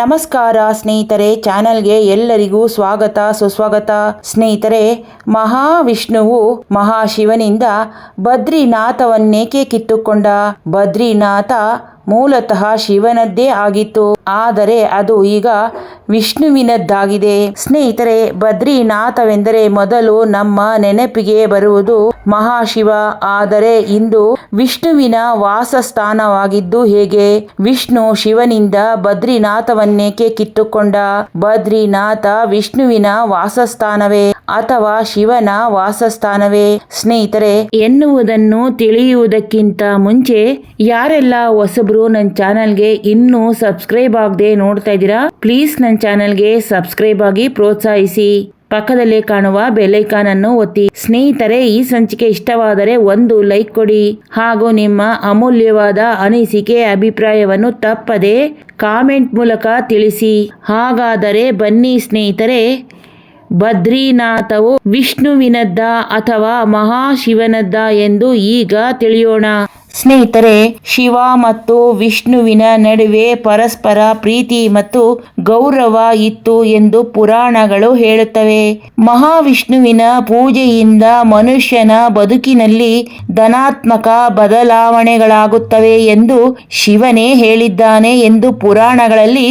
ನಮಸ್ಕಾರ ಸ್ನೇಹಿತರೆ, ಚಾನೆಲ್ಗೆ ಎಲ್ಲರಿಗೂ ಸ್ವಾಗತ, ಸುಸ್ವಾಗತ. ಸ್ನೇಹಿತರೆ, ಮಹಾವಿಷ್ಣುವು ಮಹಾಶಿವನಿಂದ ಬದ್ರಿನಾಥವನ್ನೇಕೆ ಕಿತ್ತುಕೊಂಡ? ಬದ್ರಿನಾಥ ಮೂಲತಃ ಶಿವನದ್ದೇ ಆಗಿತ್ತು. ಆದರೆ ಅದು ಈಗ ವಿಷ್ಣುವಿನದ್ದಾಗಿದೆ. ಸ್ನೇಹಿತರೆ, ಬದ್ರಿನಾಥವೆಂದರೆ ಮೊದಲು ನಮ್ಮ ನೆನಪಿಗೆ ಬರುವುದು ಮಹಾಶಿವ. ಆದರೆ ಇಂದು ವಿಷ್ಣುವಿನ ವಾಸಸ್ಥಾನವಾಗಿದ್ದು ಹೇಗೆ? ವಿಷ್ಣು ಶಿವನಿಂದ ಬದ್ರಿನಾಥವನ್ನೇಕೆ ಕಿತ್ತುಕೊಂಡ? ಬದ್ರಿನಾಥ ವಿಷ್ಣುವಿನ ವಾಸಸ್ಥಾನವೇ ಅಥವಾ ಶಿವನ ವಾಸಸ್ಥಾನವೇ? ಸ್ನೇಹಿತರೆ, ಎನ್ನುವುದನ್ನು ತಿಳಿಯುವುದಕ್ಕಿಂತ ಮುಂಚೆ ಯಾರೆಲ್ಲ ಹೊಸಬ್ರು ನನ್ನ ಚಾನಲ್ಗೆ ಇನ್ನೂ ಸಬ್ಸ್ಕ್ರೈಬ್ ಆಗದೆ ನೋಡ್ತಾ ಇದ್ದೀರಾ, ಪ್ಲೀಸ್ ನನ್ನ ಚಾನಲ್ಗೆ ಸಬ್ಸ್ಕ್ರೈಬ್ ಆಗಿ ಪ್ರೋತ್ಸಾಹಿಸಿ. ಪಕ್ಕದಲ್ಲೇ ಕಾಣುವ ಬೆಲೈಕಾನ್ ಅನ್ನು ಒತ್ತಿ. ಸ್ನೇಹಿತರೆ, ಈ ಸಂಚಿಕೆ ಇಷ್ಟವಾದರೆ ಒಂದು ಲೈಕ್ ಕೊಡಿ. ಹಾಗೂ ನಿಮ್ಮ ಅಮೂಲ್ಯವಾದ ಅನಿಸಿಕೆ ಅಭಿಪ್ರಾಯವನ್ನು ತಪ್ಪದೆ ಕಾಮೆಂಟ್ ಮೂಲಕ ತಿಳಿಸಿ. ಹಾಗಾದರೆ ಬನ್ನಿ ಸ್ನೇಹಿತರೆ ಬದ್ರಿನಾಥವು ವಿಷ್ಣುವಿನದ್ದ ಅಥವಾ ಮಹಾಶಿವನದ್ದ ಎಂದು ಈಗ ತಿಳಿಯೋಣ. ಸ್ನೇಹಿತರೆ, ಶಿವ ಮತ್ತು ವಿಷ್ಣುವಿನ ನಡುವೆ ಪರಸ್ಪರ ಪ್ರೀತಿ ಮತ್ತು ಗೌರವ ಇತ್ತು ಎಂದು ಪುರಾಣಗಳು ಹೇಳುತ್ತವೆ. ಮಹಾವಿಷ್ಣುವಿನ ಪೂಜೆಯಿಂದ ಮನುಷ್ಯನ ಬದುಕಿನಲ್ಲಿ ಧನಾತ್ಮಕ ಬದಲಾವಣೆಗಳಾಗುತ್ತವೆ ಎಂದು ಶಿವನೇ ಹೇಳಿದ್ದಾನೆ ಎಂದು ಪುರಾಣಗಳಲ್ಲಿ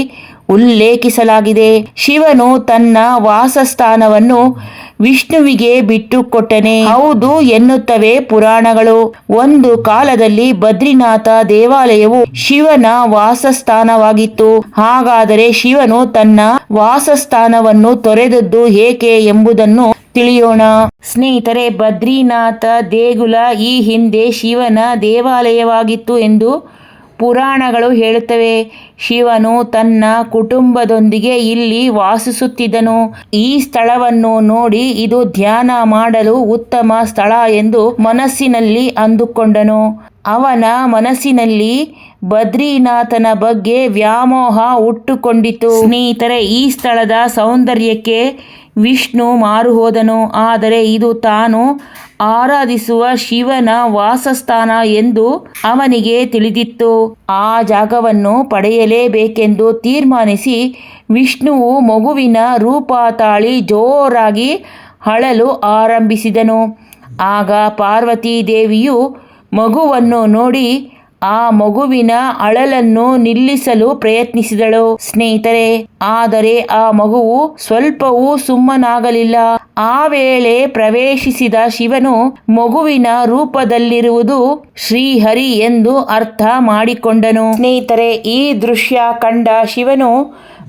ಉಲ್ಲೇಖಿಸಲಾಗಿದೆ. ಶಿವನು ತನ್ನ ವಾಸಸ್ಥಾನವನ್ನು ವಿಷ್ಣುವಿಗೆ ಬಿಟ್ಟುಕೊಟ್ಟನೆ. ಹೌದು ಎನ್ನುತ್ತವೆ ಪುರಾಣಗಳು. ಒಂದು ಕಾಲದಲ್ಲಿ ಬದ್ರಿನಾಥ ದೇವಾಲಯವು ಶಿವನ ವಾಸಸ್ಥಾನವಾಗಿತ್ತು. ಹಾಗಾದರೆ ಶಿವನು ತನ್ನ ವಾಸಸ್ಥಾನವನ್ನು ತೊರೆದದ್ದು ಏಕೆ ಎಂಬುದನ್ನು ತಿಳಿಯೋಣ. ಸ್ನೇಹಿತರೆ, ಬದ್ರಿನಾಥ ದೇಗುಲ ಈ ಹಿಂದೆ ಶಿವನ ದೇವಾಲಯವಾಗಿತ್ತು ಎಂದು ಪುರಾಣಗಳು ಹೇಳುತ್ತವೆ. ಶಿವನು ತನ್ನ ಕುಟುಂಬದೊಂದಿಗೆ ಇಲ್ಲಿ ವಾಸಿಸುತ್ತಿದ್ದನು. ಈ ಸ್ಥಳವನ್ನು ನೋಡಿ ಇದು ಧ್ಯಾನ ಮಾಡಲು ಉತ್ತಮ ಸ್ಥಳ ಎಂದು ಮನಸ್ಸಿನಲ್ಲಿ ಅಂದುಕೊಂಡನು. ಅವನ ಮನಸ್ಸಿನಲ್ಲಿ ಬದ್ರಿನಾಥನ ಬಗ್ಗೆ ವ್ಯಾಮೋಹ ಹುಟ್ಟುಕೊಂಡಿತು. ಸ್ನೇಹಿತರೆ, ಈ ಸ್ಥಳದ ಸೌಂದರ್ಯಕ್ಕೆ ವಿಷ್ಣು ಮಾರುಹೋದನು, ಆದರೆ ಇದು ತಾನು ಆರಾಧಿಸುವ ಶಿವನ ವಾಸಸ್ಥಾನ ಎಂದು ಅವನಿಗೆ ತಿಳಿದಿತ್ತು. ಆ ಜಾಗವನ್ನು ಪಡೆಯಲೇಬೇಕೆಂದು ತೀರ್ಮಾನಿಸಿ ವಿಷ್ಣುವು ಮಗುವಿನ ರೂಪ ತಾಳಿ ಜೋರಾಗಿ ಅಳಲು ಆರಂಭಿಸಿದನು. ಆಗ ಪಾರ್ವತಿ ದೇವಿಯು ಮಗುವನ್ನು ನೋಡಿ ಆ ಮಗುವಿನ ಅಳಲನ್ನು ನಿಲ್ಲಿಸಲು ಪ್ರಯತ್ನಿಸಿದಳು. ಸ್ನೇಹಿತರೆ, ಆದರೆ ಆ ಮಗುವು ಸ್ವಲ್ಪವೂ ಸುಮ್ಮನಾಗಲಿಲ್ಲ. ಆ ವೇಳೆ ಪ್ರವೇಶಿಸಿದ ಶಿವನು ಮಗುವಿನ ರೂಪದಲ್ಲಿರುವುದು ಶ್ರೀಹರಿ ಎಂದು ಅರ್ಥ ಮಾಡಿಕೊಂಡನು. ಸ್ನೇಹಿತರೆ, ಈ ದೃಶ್ಯ ಕಂಡ ಶಿವನು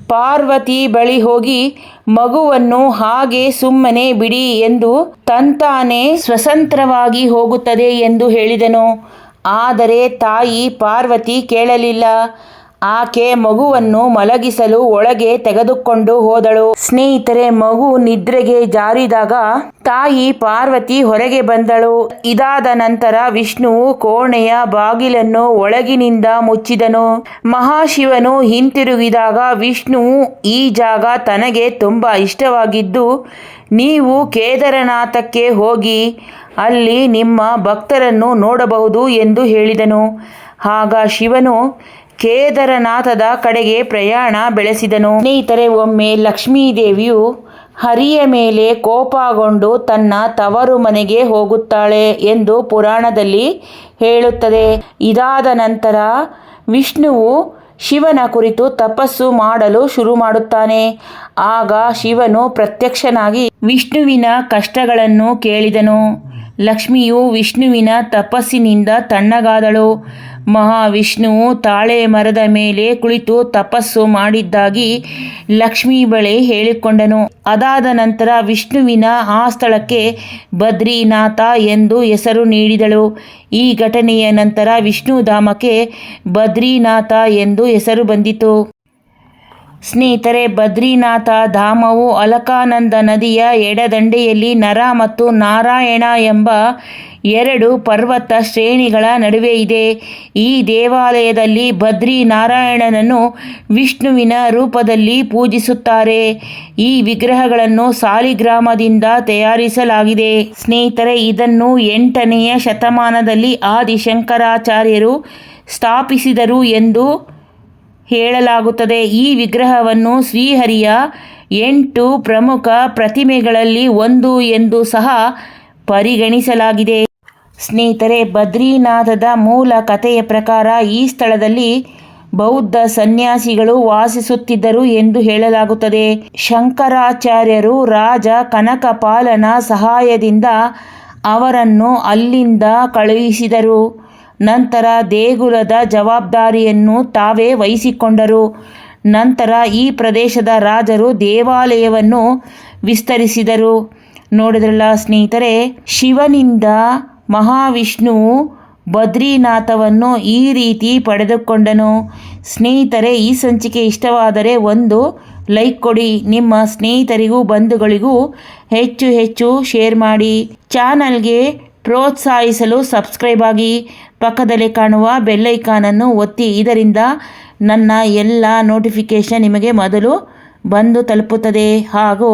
ಪಾರ್ವತಿ ಬಳಿ ಹೋಗಿ ಮಗುವನ್ನು ಹಾಗೆ ಸುಮ್ಮನೆ ಬಿಡಿ ಎಂದು ತಂತಾನೆ ಸ್ವತಂತ್ರವಾಗಿ ಹೋಗುತ್ತದೆ ಎಂದು ಹೇಳಿದನು. ಆದರೆ ತಾಯಿ ಪಾರ್ವತಿ ಕೇಳಲಿಲ್ಲ. ಆಕೆ ಮಗುವನ್ನು ಮಲಗಿಸಲು ಒಳಗೆ ತೆಗೆದುಕೊಂಡು ಹೋದಳು. ಸ್ನೇಹಿತರೆ, ಮಗು ನಿದ್ರೆಗೆ ಜಾರಿದಾಗ ತಾಯಿ ಪಾರ್ವತಿ ಹೊರಗೆ ಬಂದಳು. ಇದಾದ ನಂತರ ವಿಷ್ಣುವು ಕೋಣೆಯ ಬಾಗಿಲನ್ನು ಒಳಗಿನಿಂದ ಮುಚ್ಚಿದನು. ಮಹಾಶಿವನು ಹಿಂತಿರುಗಿದಾಗ ವಿಷ್ಣುವು ಈ ಜಾಗ ತನಗೆ ತುಂಬ ಇಷ್ಟವಾಗಿದ್ದು, ನೀವು ಕೇದಾರನಾಥಕ್ಕೆ ಹೋಗಿ ಅಲ್ಲಿ ನಿಮ್ಮ ಭಕ್ತರನ್ನು ನೋಡಬಹುದು ಎಂದು ಹೇಳಿದನು. ಆಗ ಶಿವನು ಕೇದಾರನಾಥದ ಕಡೆಗೆ ಪ್ರಯಾಣ ಬೆಳೆಸಿದನು. ಸ್ನೇಹಿತರೆ, ಒಮ್ಮೆ ಲಕ್ಷ್ಮೀದೇವಿಯು ಹರಿಯ ಮೇಲೆ ಕೋಪಗೊಂಡು ತನ್ನ ತವರು ಮನೆಗೆ ಹೋಗುತ್ತಾಳೆ ಎಂದು ಪುರಾಣದಲ್ಲಿ ಹೇಳುತ್ತದೆ. ಇದಾದ ನಂತರ ವಿಷ್ಣುವು ಶಿವನ ಕುರಿತು ತಪಸ್ಸು ಮಾಡಲು ಶುರು ಮಾಡುತ್ತಾನೆ. ಆಗ ಶಿವನು ಪ್ರತ್ಯಕ್ಷನಾಗಿ ವಿಷ್ಣುವಿನ ಕಷ್ಟಗಳನ್ನು ಕೇಳಿದನು. ಲಕ್ಷ್ಮಿಯು ವಿಷ್ಣುವಿನ ತಪಸ್ಸಿನಿಂದ ತಣ್ಣಗಾದಳು. ಮಹಾವಿಷ್ಣುವು ತಾಳೆ ಮರದ ಮೇಲೆ ಕುಳಿತು ತಪಸ್ಸು ಮಾಡಿದ್ದಾಗಿ ಲಕ್ಷ್ಮೀ ಬಳಿ ಹೇಳಿಕೊಂಡನು. ಅದಾದ ನಂತರ ವಿಷ್ಣುವಿನ ಆ ಸ್ಥಳಕ್ಕೆ ಬದ್ರಿನಾಥ ಎಂದು ಹೆಸರು ನೀಡಿದಳು. ಈ ಘಟನೆಯ ನಂತರ ವಿಷ್ಣುಧಾಮಕ್ಕೆ ಬದ್ರಿನಾಥ ಎಂದು ಹೆಸರು ಬಂದಿತು. ಸ್ನೇಹಿತರೆ, ಬದ್ರಿನಾಥ ಧಾಮವು ಅಲಕಾನಂದ ನದಿಯ ಎಡದಂಡೆಯಲ್ಲಿ ನರ ಮತ್ತು ನಾರಾಯಣ ಎಂಬ ಎರಡು ಪರ್ವತ ಶ್ರೇಣಿಗಳ ನಡುವೆ ಇದೆ. ಈ ದೇವಾಲಯದಲ್ಲಿ ಬದ್ರಿ ನಾರಾಯಣನನ್ನು ವಿಷ್ಣುವಿನ ರೂಪದಲ್ಲಿ ಪೂಜಿಸುತ್ತಾರೆ. ಈ ವಿಗ್ರಹಗಳನ್ನು ಸಾಲಿಗ್ರಾಮದಿಂದ ತಯಾರಿಸಲಾಗಿದೆ. ಸ್ನೇಹಿತರೆ, ಇದನ್ನು ಎಂಟನೆಯ ಶತಮಾನದಲ್ಲಿ ಆದಿಶಂಕರಾಚಾರ್ಯರು ಸ್ಥಾಪಿಸಿದರು ಎಂದು ಹೇಳಲಾಗುತ್ತದೆ. ಈ ವಿಗ್ರಹವನ್ನು ಶ್ರೀಹರಿಯ ಎಂಟು ಪ್ರಮುಖ ಪ್ರತಿಮೆಗಳಲ್ಲಿ ಒಂದು ಎಂದು ಸಹ ಪರಿಗಣಿಸಲಾಗಿದೆ. ಸ್ನೇಹಿತರೆ, ಬದ್ರಿನಾಥದ ಮೂಲ ಕಥೆಯ ಪ್ರಕಾರ ಈ ಸ್ಥಳದಲ್ಲಿ ಬೌದ್ಧ ಸನ್ಯಾಸಿಗಳು ವಾಸಿಸುತ್ತಿದ್ದರು ಎಂದು ಹೇಳಲಾಗುತ್ತದೆ. ಶಂಕರಾಚಾರ್ಯರು ರಾಜ ಕನಕಪಾಲನ ಸಹಾಯದಿಂದ ಅವರನ್ನು ಅಲ್ಲಿಂದ ಕಳುಹಿಸಿದರು. ನಂತರ ದೇಗುಲದ ಜವಾಬ್ದಾರಿಯನ್ನು ತಾವೇ ವಹಿಸಿಕೊಂಡರು. ನಂತರ ಈ ಪ್ರದೇಶದ ರಾಜರು ದೇವಾಲಯವನ್ನು ವಿಸ್ತರಿಸಿದರು. ನೋಡಿದ್ರಲ್ಲ ಸ್ನೇಹಿತರೆ, ಶಿವನಿಂದ ಮಹಾವಿಷ್ಣು ಬದ್ರಿನಾಥವನ್ನು ಈ ರೀತಿ ಪಡೆದುಕೊಂಡನು. ಸ್ನೇಹಿತರೆ, ಈ ಸಂಚಿಕೆ ಇಷ್ಟವಾದರೆ ಒಂದು ಲೈಕ್ ಕೊಡಿ. ನಿಮ್ಮ ಸ್ನೇಹಿತರಿಗೂ ಬಂಧುಗಳಿಗೂ ಹೆಚ್ಚು ಹೆಚ್ಚು ಶೇರ್ ಮಾಡಿ. ಚಾನಲ್ಗೆ ಪ್ರೋತ್ಸಾಹಿಸಲು ಸಬ್ಸ್ಕ್ರೈಬ್ ಆಗಿ. ಪಕ್ಕದಲ್ಲಿ ಕಾಣುವ ಬೆಲ್ಲೈಕಾನನ್ನು ಒತ್ತಿ, ಇದರಿಂದ ನನ್ನ ಎಲ್ಲ ನೋಟಿಫಿಕೇಷನ್ ನಿಮಗೆ ಮೊದಲು ಬಂದು ತಲುಪುತ್ತದೆ. ಹಾಗೂ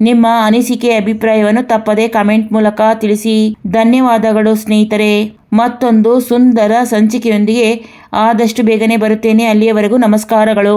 ನಿಮ್ಮ ಅನಿಸಿಕೆ, ಅಭಿಪ್ರಾಯವನ್ನು ತಪ್ಪದೆ ಕಮೆಂಟ್ ಮೂಲಕ ತಿಳಿಸಿ. ಧನ್ಯವಾದಗಳು ಸ್ನೇಹಿತರೆ. ಮತ್ತೊಂದು ಸುಂದರ ಸಂಚಿಕೆಯೊಂದಿಗೆ ಆದಷ್ಟು ಬೇಗನೆ ಬರುತ್ತೇನೆ. ಅಲ್ಲಿಯವರೆಗೂ ನಮಸ್ಕಾರಗಳು.